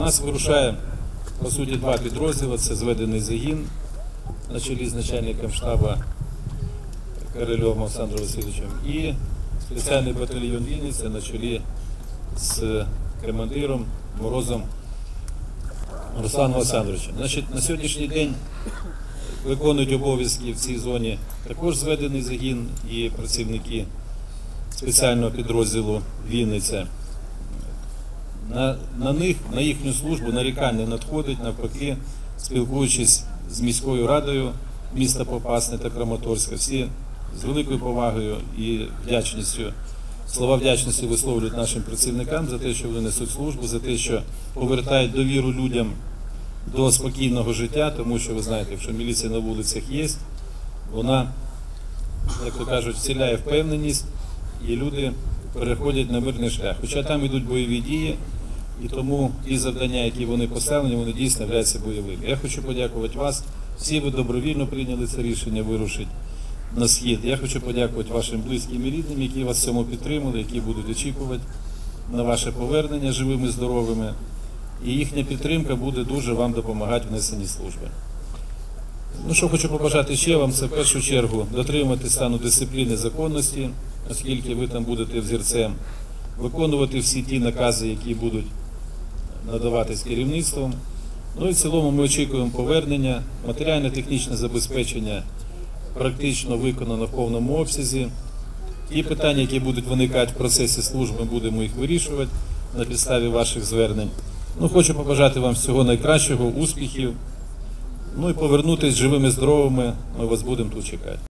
Нас вирушає, по суті, два підрозділи. Це зведений загін на чолі з начальником штабу Корольовим Олександром Васильовичем і спеціальний батальйон Вінниця на чолі з командиром Морозом Русланом Олександровичем. Значить, на сьогоднішній день виконують обов'язки в цій зоні також зведений загін і працівники спеціального підрозділу Вінниця. На, на них, на їхню службу нарікань не надходить, навпаки, спілкуючись з міською радою міста Попасне та Краматорська, всі з великою повагою і вдячністю, слова вдячності висловлюють нашим працівникам за те, що вони несуть службу, за те, що повертають довіру людям до спокійного життя, тому що ви знаєте, якщо міліція на вулицях є, вона, як то кажуть, вселяє впевненість, і люди переходять на мирний шлях. Хоча там йдуть бойові дії, і тому ті завдання, які вони поставлені, вони дійсно являються бойовими. Я хочу подякувати вас. Всі ви добровільно прийняли це рішення вирушити на схід. Я хочу подякувати вашим близьким і рідним, які вас в цьому підтримали, які будуть очікувати на ваше повернення живими, здоровими. І їхня підтримка буде дуже вам допомагати в несенні служби. Ну, що хочу побажати ще вам, це в першу чергу дотримувати стану дисципліни законності, оскільки ви там будете взірцем, виконувати всі ті накази, які будуть надаватись керівництвом. Ну і в цілому ми очікуємо повернення, матеріально-технічне забезпечення практично виконано в повному обсязі. Ті питання, які будуть виникати в процесі служби, будемо їх вирішувати на підставі ваших звернень. Ну, хочу побажати вам всього найкращого, успіхів. Ну і повернутися живими, здоровими. Ми вас будемо тут чекати.